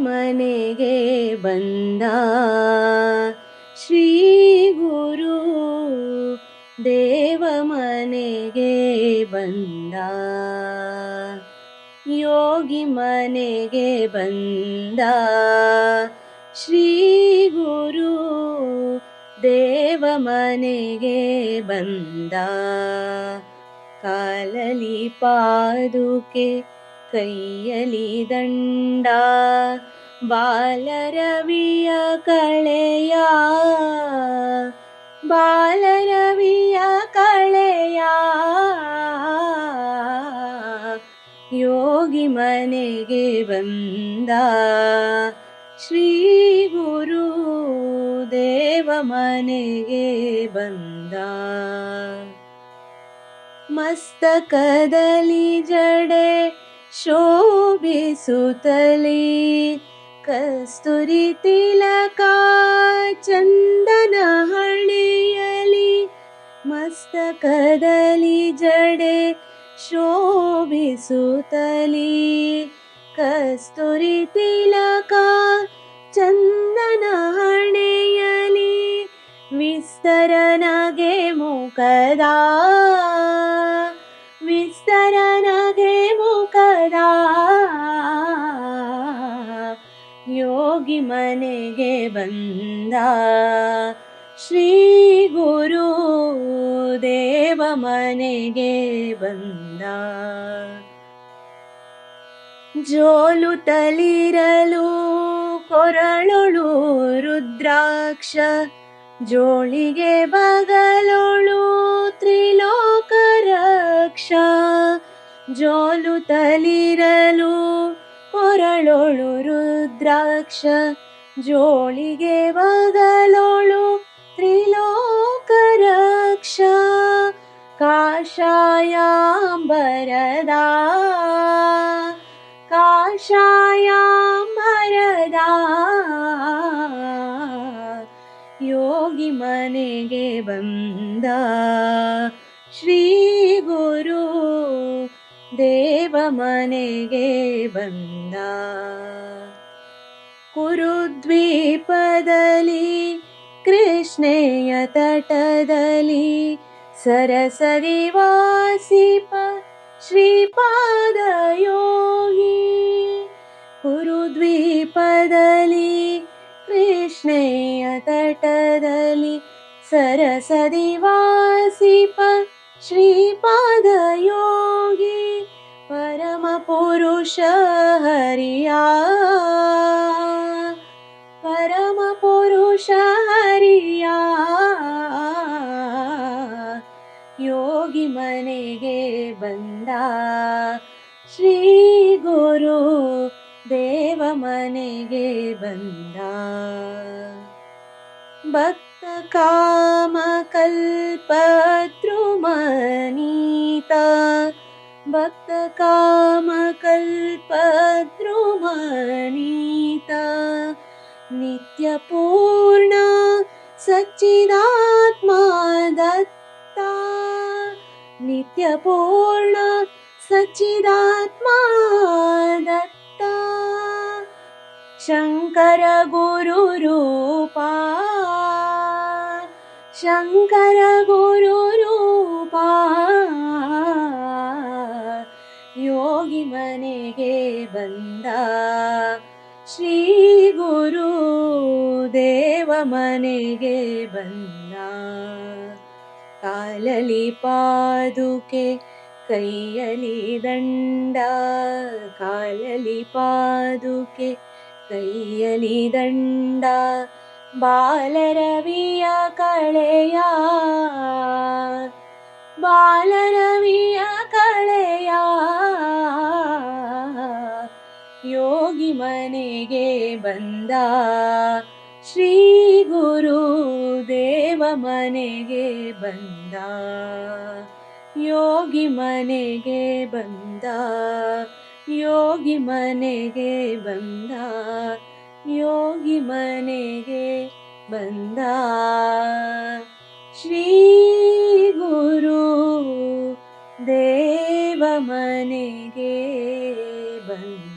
ಮನೆಗೆ ಬಂದ. ಶ್ರೀ ಗುರು ದೇವ ಮನೆಗೆ ಬಂದ. ಯೋಗಿ ಮನೆಗೆ ಬಂದ. ಶ್ರೀ ಗುರು ದೇವ ಮನೆಗೆ ಬಂದ. ಕಾಲಲಿ ಪಾದುಕೆ, ಕೈಯಲಿ ದಂಡ. ಬಾಲರವಿಯ ಕಳೆಯ ಬಾಲರವಿಯ ಕಳೆಯ. ಯೋಗಿ ಮನೆಗೆ ಬಂದ ಶ್ರೀ ಗುರು ದೇವ ಮನೆಗೆ ಬಂದ. ಮಸ್ತಕದಲ್ಲಿ ಜಡೆ ಶೋಭಿಸುತ್ತಲಿ कस्तुरितिलका चन्दनाणी मस्तककदलि जडे शो भिसुतली कस्तुरितिलका चन्दना विस्तरनागे मोकदा ಯೋಗಿ ಮನೆಗೆ ಬಂದ. ಶ್ರೀ ಗುರು ದೇವ ಮನೆಗೆ ಬಂದ. ಜೋಲು ತಲಿರಲು ಕೊರಳೊಳು ರುದ್ರಾಕ್ಷ, ಜೋಳಿಗೆ ಬಗಲೊಳು ತ್ರಿಲೋಕ ರಕ್ಷ. ಜೋಲು ತಲಿರಲು ಕೊರಳೊಳು ರುದ್ರಾಕ್ಷ ಜೋಳಿಗೆ ಬಗಲೊಳು ತ್ರಿಲೋಕ ರಕ್ಷ ಕಾಷಾಯಾಂಬರದ ಕಾಷಾಯಾಂಬರದ ಯೋಗಿ ಮನೆಗೆ ಬಂದ ಶ್ರೀ ಗುರು ದೇವ ಮನೆಗೆ ಬಂದ ಕುರುದ್ವೀಪದಲ್ಲಿ ಕೃಷ್ಣೆಯ ತಟದಲ್ಲಿ ಸರಸರಿ ವಾಸಿಪ ಶ್ರೀಪಾದ ಯೋಗಿ ಕುರುದ್ವೀಪದಲ್ಲಿ ಕೃಷ್ಣೆಯ ತಟದಲ್ಲಿ ಸರಸದಿ ವಾಸಿಪ परमपुरुष हरिया। परमपुरुष हरिया। योगि मनेगे बन्दा श्री गुरु देव मनेगे बन्दा भक्त कामकल्पत्रुमनीता भक्तकामकल्पद्रुमणिता नित्यपूर्णा सच्चिदात्मा दत्ता नित्यपूर्णा सच्चिदात्मा दत्ता। शङ्करगुरुरूपा गुरुरूपा ಯೋಗಿ ಮನೆಗೆ ಬಂದ ಶ್ರೀ ಗುರು ದೇವ ಮನೆಗೆ ಬಂದ ಕಾಲಲಿ ಪಾದುಕೆ ಕೈಯಲಿ ದಂಡ ಕಾಲಲಿ ಪಾದುಕೆ ಕೈಯಲಿ ದಂಡ ಬಾಲರವಿಯ ಕಳೆಯ ಬಾಲರವಿಯ ಕಳೆಯ ಬಂದ ಶ್ರೀ ಗುರು ದೇವ ಮನೆಗೆ ಬಂದ. ಯೋಗಿ ಮನೆಗೆ ಬಂದ, ಯೋಗಿ ಮನೆಗೆ ಬಂದ, ಯೋಗಿ ಮನೆಗೆ ಬಂದ. ಶ್ರೀ ಗುರು ದೇವ ಮನೆಗೆ ಬಂದ.